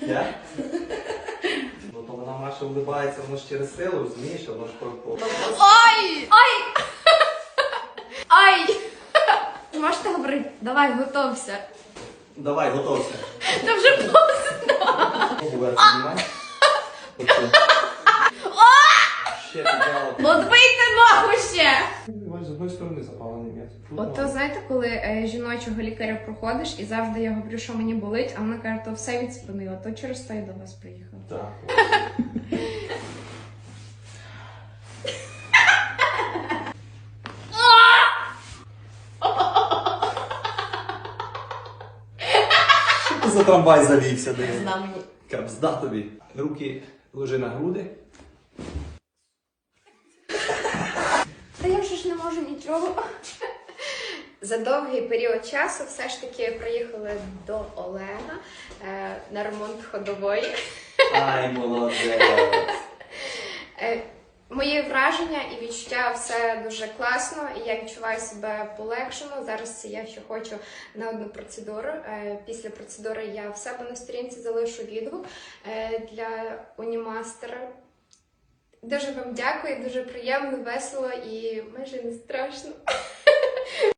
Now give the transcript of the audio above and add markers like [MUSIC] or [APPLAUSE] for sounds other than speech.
Я? [LAUGHS] Ну то вона Маша улибається, воно ж через силу, розумієш, воно ж по- Ой! Ой! Ой! Можете говорити? Давай, готовся. Давай, готовся. Та вже поздно. Вверх піднімай. Оце. Ще підняла. Ну ногу ще! Бачиш, з запалений м'ясо. От то знаєте, коли е, жіночого лікаря проходиш і завжди я говорю, що мені болить, а вона каже, то все від спини, от то через то я до вас приїхала. Так. Що ти за трамвай завівся десь? Зна мені. Тобі. Руки ложи на груди. Та я вже ж не можу нічого. За довгий період часу все ж таки приїхали до Олега е, на ремонт ходової. Ай, молодець. Е, Мої враження і відчуття все дуже класно, і я відчуваю себе полегшено. Зараз я ще хочу на одну процедуру. Е, Після процедури я в себе на сторінці залишу відгук е, для унімастера. Дуже вам дякую, дуже приємно, весело і майже не страшно.